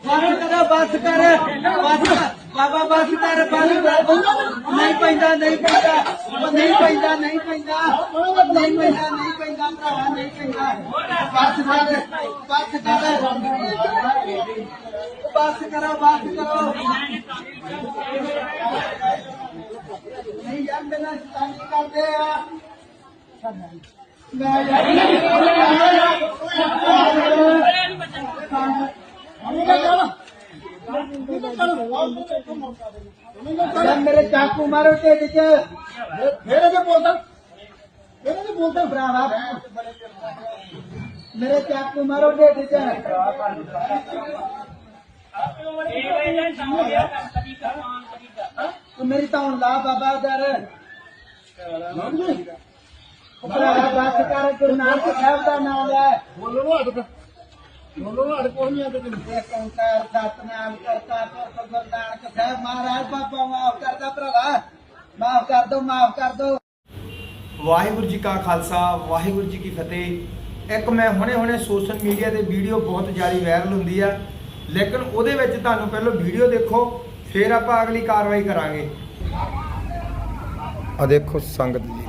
ਬਾਹਰ ਕਰੋ ਬਸ ਕਰ ਬਸ ਕਰ। ਬਾਬਾ ਬਸ ਕਰ ਬਸ ਕਰ। ਨਹੀਂ ਪੈਂਦਾ ਨਹੀਂ ਪੈਂਦਾ ਉਹ ਨਹੀਂ ਪੈਂਦਾ ਨਹੀਂ ਪੈਂਦਾ ਉਹ ਨਹੀਂ ਪੈਂਦਾ ਨਹੀਂ ਪੈਂਦਾ ਭਰਾਵਾ ਨਹੀਂ ਪੈਂਦਾ ਬਸ ਕਰ ਬਸ ਕਰ ਬਸ ਕਰੋ ਬਸ ਕਰੋ ਨਹੀਂ ਯਾਰ ਮੇਰਾ ਸ਼ਤਾਨੀ ਕਰਦੇ ਆ ਮੈਂ ਯਾਰ ਮੇਰੇ ਚਾਕੂ ਮਾਰੋ ਢਿੱਡ 'ਚ। ਮੇਰੇ ਤੇ ਬੋਲਦਾ ਮੇਰੇ ਤੇ ਬੋਲਦਾ ਭਰਾਵਾ ਮੇਰੇ ਚਾਕੂ ਮਾਰੋ ਢਿੱਡ 'ਚ। ਤੂੰ ਮੇਰੀ ਤਾਂ ਹੁਣ ਲਾ ਬਾਬਾ ਦਰ। ਭਰਾਵਾ ਬਸ ਕਰ ਗੁਰੂ ਨਾਨਕ ਸਾਹਿਬ ਦਾ ਨਾਮ ਲੈ। ਬੋਲੋ ਨਾ ਅੜਕ ਬੋਲੋ ਨਾ ਅੜਕ ਕੋਈ ਨਹੀਂ ਆਉਂਦੇ ਤੈਨੂੰ ਇੱਕ ਓੰਕਾਰ ਸਤਨਾਮ ਕਰਤਾ ਪੁਰਖ ਗੁਰੂ ਨਾਨਕ ਸਾਹਿਬ ਮਹਾਰਾਜ ਬਾਬਾ ਮਾਫ ਕਰਦਾ ਭਰਾਵਾ ਮਾਫ ਕਰ ਦੋ ਮਾਫ ਕਰ ਦੋ ਵਾਹਿਗੁਰੂ ਜੀ ਕਾ ਖਾਲਸਾ ਵਾਹਿਗੁਰੂ ਜੀ ਕੀ ਫਤਿਹ। ਇੱਕ ਮੈਂ ਹੁਣੇ ਹੁਣੇ ਸੋਸ਼ਲ ਮੀਡੀਆ ਤੇ ਵੀਡੀਓ ਬਹੁਤ ਜ਼ਿਆਦਾ ਵਾਇਰਲ ਹੁੰਦੀ ਆ। ਲੇਕਿਨ ਉਹਦੇ ਵਿੱਚ ਤੁਹਾਨੂੰ ਪਹਿਲਾਂ ਵੀਡੀਓ ਦੇਖੋ ਫਿਰ ਆਪਾਂ ਅਗਲੀ ਕਾਰਵਾਈ ਕਰਾਂਗੇ। ਆ ਦੇਖੋ ਸੰਗਤ ਦੀ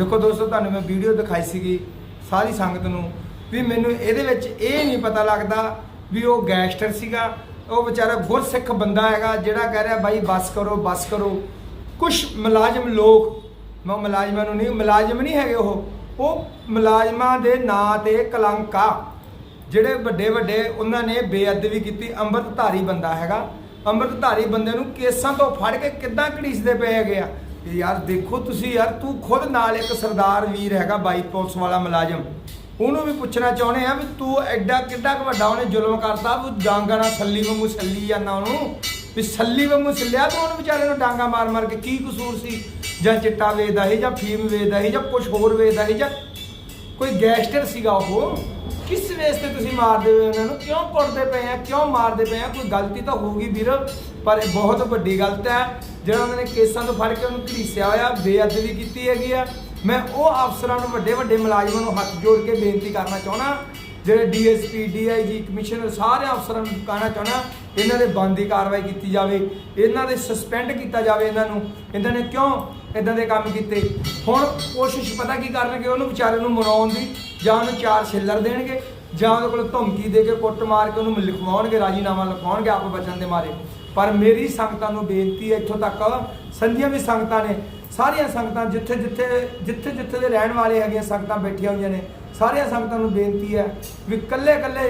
ਦੇਖੋ ਦੋਸਤੋ, ਤੁਹਾਨੂੰ ਮੈਂ ਵੀਡੀਓ ਦਿਖਾਈ ਸੀਗੀ ਸਾਰੀ ਸੰਗਤ ਨੂੰ ਵੀ ਮੈਨੂੰ ਇਹਦੇ ਵਿੱਚ ਇਹ ਨਹੀਂ ਪਤਾ ਲੱਗਦਾ ਵੀ ਉਹ ਗੈਂਗਸਟਰ ਸੀਗਾ, ਉਹ ਵਿਚਾਰਾ ਗੁਰਸਿੱਖ ਬੰਦਾ ਹੈਗਾ, ਜਿਹੜਾ ਕਹਿ ਰਿਹਾ ਬਾਈ ਬਸ ਕਰੋ ਬਸ ਕਰੋ। ਕੁਝ ਮੁਲਾਜ਼ਮ ਲੋਕ, ਮੈਂ, ਮੁਲਾਜ਼ਮਾਂ ਨੂੰ ਨਹੀਂ, ਮੁਲਾਜ਼ਮ ਨਹੀਂ ਹੈਗੇ ਉਹ ਉਹ ਮੁਲਾਜ਼ਮਾਂ ਦੇ ਨਾਂ ਤੇ ਕਲੰਕ, ਜਿਹੜੇ ਵੱਡੇ ਵੱਡੇ ਉਹਨਾਂ ਨੇ ਬੇਅਦਬੀ ਕੀਤੀ, ਅੰਮ੍ਰਿਤਧਾਰੀ ਬੰਦਾ ਹੈਗਾ। ਅੰਮ੍ਰਿਤਧਾਰੀ ਬੰਦੇ ਨੂੰ ਕੇਸਾਂ ਤੋਂ ਫੜ ਕੇ ਕਿੱਦਾਂ ਘੜੀਸਦੇ ਪਏ ਹੈਗੇ ਆ? ਇਹ ਯਾਰ ਦੇਖੋ ਤੁਸੀਂ ਯਾਰ, ਤੂੰ ਖੁਦ ਨਾਲ ਇੱਕ ਸਰਦਾਰ ਵੀਰ ਹੈਗਾ ਬਾਈ ਪੁਲਿਸ ਵਾਲਾ ਮੁਲਾਜ਼ਮ। ਉਹਨੂੰ ਵੀ ਪੁੱਛਣਾ ਚਾਹੁੰਦੇ ਆ ਵੀ ਤੂੰ ਐਡਾ ਕਿੱਡਾ ਕੁ ਵੱਡਾ ਉਹਨੇ ਜ਼ੁਲਮ ਕਰਤਾ ਉਹ ਡਾਂਗਾ ਨਾਲ ਸੱਲੀ ਵਾਂਗੂ ਸੱਲੀ ਜਾਂਦਾ ਉਹਨੂੰ। ਵੀ ਸੱਲੀ ਵਾਂਗੂ ਸੱਲਿਆ ਤੂੰ ਉਹਨੂੰ ਵਿਚਾਰੇ ਨੂੰ ਡਾਂਗਾ ਮਾਰ ਮਾਰ ਕੇ, ਕੀ ਕਸੂਰ ਸੀ? ਜਾਂ ਚਿੱਟਾ ਵੇਚਦਾ ਸੀ, ਜਾਂ ਫੀਮ ਵੇਚਦਾ ਸੀ, ਜਾਂ ਕੁਝ ਹੋਰ ਵੇਚਦਾ ਸੀ, ਜਾਂ ਕੋਈ ਗੈਂਗਸਟਰ ਸੀਗਾ ਉਹ, ਕਿਸ ਵੇਸ ਤੇ ਤੁਸੀਂ ਮਾਰਦੇ ਹੋ ਉਹਨਾਂ ਨੂੰ? ਕਿਉਂ ਕੁੱਟਦੇ ਪਏ ਆ? ਕਿਉਂ ਮਾਰਦੇ ਪਏ ਆ? ਕੋਈ ਗਲਤੀ ਤਾਂ ਹੋਊਗੀ ਵੀਰ, ਪਰ ਇਹ ਬਹੁਤ ਵੱਡੀ ਗਲਤ ਹੈ। ਜਿਹੜਾ ਉਹਨਾਂ ਨੇ ਕੇਸਾਂ ਤੋਂ ਫੜ ਕੇ ਉਹਨੂੰ ਘੜੀਸਿਆ ਹੋਇਆ, ਬੇਅਦਬੀ ਕੀਤੀ ਹੈਗੀ ਆ। ਮੈਂ ਉਹ ਅਫਸਰਾਂ ਨੂੰ ਵੱਡੇ ਵੱਡੇ ਮੁਲਾਜ਼ਮਾਂ ਨੂੰ ਹੱਥ ਜੋੜ ਕੇ ਬੇਨਤੀ ਕਰਨਾ ਚਾਹਣਾ ਜਿਹੜੇ ਡੀਐਸਪੀ ਡੀਆਈਜੀ ਕਮਿਸ਼ਨਰ ਸਾਰੇ ਅਫਸਰਾਂ ਨੂੰ ਕਹਿਣਾ ਚਾਹਣਾ ਇਹਨਾਂ ਦੇ ਬੰਦੀ ਕਾਰਵਾਈ ਕੀਤੀ ਜਾਵੇ, ਇਹਨਾਂ ਦੇ ਸਸਪੈਂਡ ਕੀਤਾ ਜਾਵੇ ਇਹਨਾਂ ਨੂੰ। ਇਹਨਾਂ ਨੇ ਕਿਉਂ ਇਦਾਂ ਦੇ ਕੰਮ ਕੀਤੇ। ਹੁਣ ਕੋਸ਼ਿਸ਼ ਪਤਾ ਕੀ ਕਰਨਗੇ, ਉਹਨੂੰ ਵਿਚਾਰੇ ਨੂੰ ਮਨਾਉਣ ਦੀ ਜਾਂ ਉਹਨੂੰ ਚਾਰ ਛਿੱਲਰ ਦੇਣਗੇ, ਜਾਂ ਉਹਦੇ ਕੋਲ ਧਮਕੀ ਦੇ ਕੇ ਕੁੱਟ ਮਾਰ ਕੇ ਉਹਨੂੰ ਲਿਖਵਾਉਣਗੇ, ਰਾਜੀਨਾਮਾ ਲਿਖਵਾਉਣਗੇ ਆਪ ਬਚਨ ਦੇ ਮਾਰੇ। ਪਰ ਮੇਰੀ ਸੰਗਤਾਂ ਨੂੰ ਬੇਨਤੀ ਹੈ, ਇੱਥੋਂ ਤੱਕ ਸੰਧੀਆਂ ਵੀ ਸੰਗਤਾਂ ਨੇ, ਸਾਰੀਆਂ ਸੰਗਤਾਂ ਜਿੱਥੇ ਜਿੱਥੇ ਜਿੱਥੇ ਜਿੱਥੇ ਦੇ ਰਹਿਣ ਵਾਲੇ ਹੈਗੇ ਸੰਗਤਾਂ ਬੈਠੀਆਂ ਹੋਈਆਂ ਨੇ, ਸਾਰੀਆਂ ਸੰਗਤਾਂ ਨੂੰ ਬੇਨਤੀ ਹੈ ਵੀ ਕੱਲੇ ਕੱਲੇ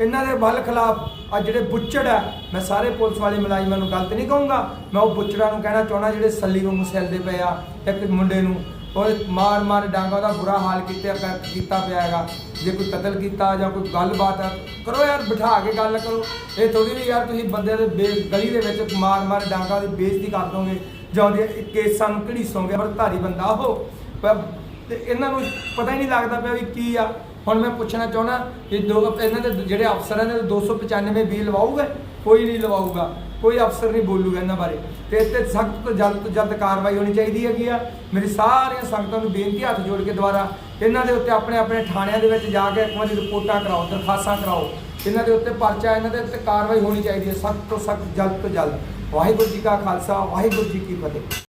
ਇਹਨਾਂ ਦੇ ਵੱਲ ਖਿਲਾਫ ਆ ਜਿਹੜੇ ਬੁੱਚੜ ਆ, ਮੈਂ ਸਾਰੇ ਪੁਲਿਸ ਵਾਲੇ ਮੁਲਾਜ਼ਮਾਂ ਨੂੰ ਗਲਤ ਨਹੀਂ ਕਹੂੰਗਾ। ਮੈਂ ਉਹ ਬੁੱਚੜਾਂ ਨੂੰ ਕਹਿਣਾ ਚਾਹਣਾ ਜਿਹੜੇ ਸੱਲੀ ਵਾਂਗੂ ਸੈਲਦੇ ਪਏ ਆ, ਇੱਕ ਮੁੰਡੇ ਨੂੰ। ਉਹ ਮਾਰ ਮਾਰ ਡਾਂਗਾ ਉਹਦਾ ਬੁਰਾ ਹਾਲ ਕੀਤਾ ਕੀਤਾ ਪਿਆ ਹੈਗਾ। ਜੇ ਕੋਈ ਕਤਲ ਕੀਤਾ ਜਾਂ ਕੋਈ ਗੱਲਬਾਤ ਆ, ਕਰੋ ਯਾਰ, ਬਿਠਾ ਕੇ ਗੱਲ ਕਰੋ। ਇਹ ਥੋੜੀ ਵੀ ਯਾਰ ਤੁਸੀਂ ਬੰਦੇ ਦੇ ਬੇ- ਗਲੀ ਦੇ ਵਿੱਚ ਮਾਰ ਮਾਰ ਡਾਂਗਾ ਦੀ ਬੇਇੱਜ਼ਤੀ ਕਰ ਦੋਗੇ, ਜਾਂ ਉਹਦੇ ਕੇਸਾਂ ਨੂੰ ਘੜੀਸੋਗੇ ਪਰ ਧਾਰੀ ਬੰਦਾ ਉਹ। ਪਰ ਤੇ ਇਹਨਾਂ ਨੂੰ ਪਤਾ ਹੀ ਨਹੀਂ ਲੱਗਦਾ ਪਿਆ ਵੀ ਕੀ ਆ। ਹੁਣ ਮੈਂ ਪੁੱਛਣਾ ਚਾਹਣਾ ਕਿ ਦੋ ਇਹਨਾਂ ਦੇ ਜਿਹੜੇ ਅਫਸਰਾਂ ਨੇ 295 ਬੀ ਲਵਾਊਗਾ? ਕੋਈ ਨਹੀਂ ਲਵਾਊਗਾ। ਕੋਈ ਅਫਸਰ ਨਹੀਂ ਬੋਲੂਗਾ ਇਹਨਾਂ ਬਾਰੇ। ਤੇ ਇੱਥੇ ਸਖਤ ਤੋਂ ਜਲਦ ਤੋਂ ਜਲਦ ਕਾਰਵਾਈ ਹੋਣੀ ਚਾਹੀਦੀ ਹੈਗੀ ਆ। ਮੇਰੀ ਸਾਰੀਆਂ ਸੰਗਤਾਂ ਨੂੰ ਬੇਨਤੀ ਹੱਥ ਜੋੜ ਕੇ ਦੁਬਾਰਾ ਇਹਨਾਂ ਦੇ ਉੱਤੇ ਆਪਣੇ ਆਪਣੇ ਥਾਣਿਆਂ ਦੇ ਵਿੱਚ ਜਾ ਕੇ ਇੱਕ ਵਾਰੀ ਰਿਪੋਰਟਾਂ ਕਰਾਓ, ਦਰਖਾਸਤਾਂ ਕਰਾਓ। ਇਹਨਾਂ ਦੇ ਉੱਤੇ ਪਰਚਾ, ਇਹਨਾਂ ਦੇ ਉੱਤੇ ਕਾਰਵਾਈ ਹੋਣੀ ਚਾਹੀਦੀ ਹੈ ਸਖਤ ਤੋਂ ਸਖਤ, ਜਲਦ ਤੋਂ ਜਲਦ। ਵਾਹਿਗੁਰੂ ਜੀ ਕਾ ਖਾਲਸਾ, ਵਾਹਿਗੁਰੂ ਜੀ ਕੀ ਫਤਿਹ।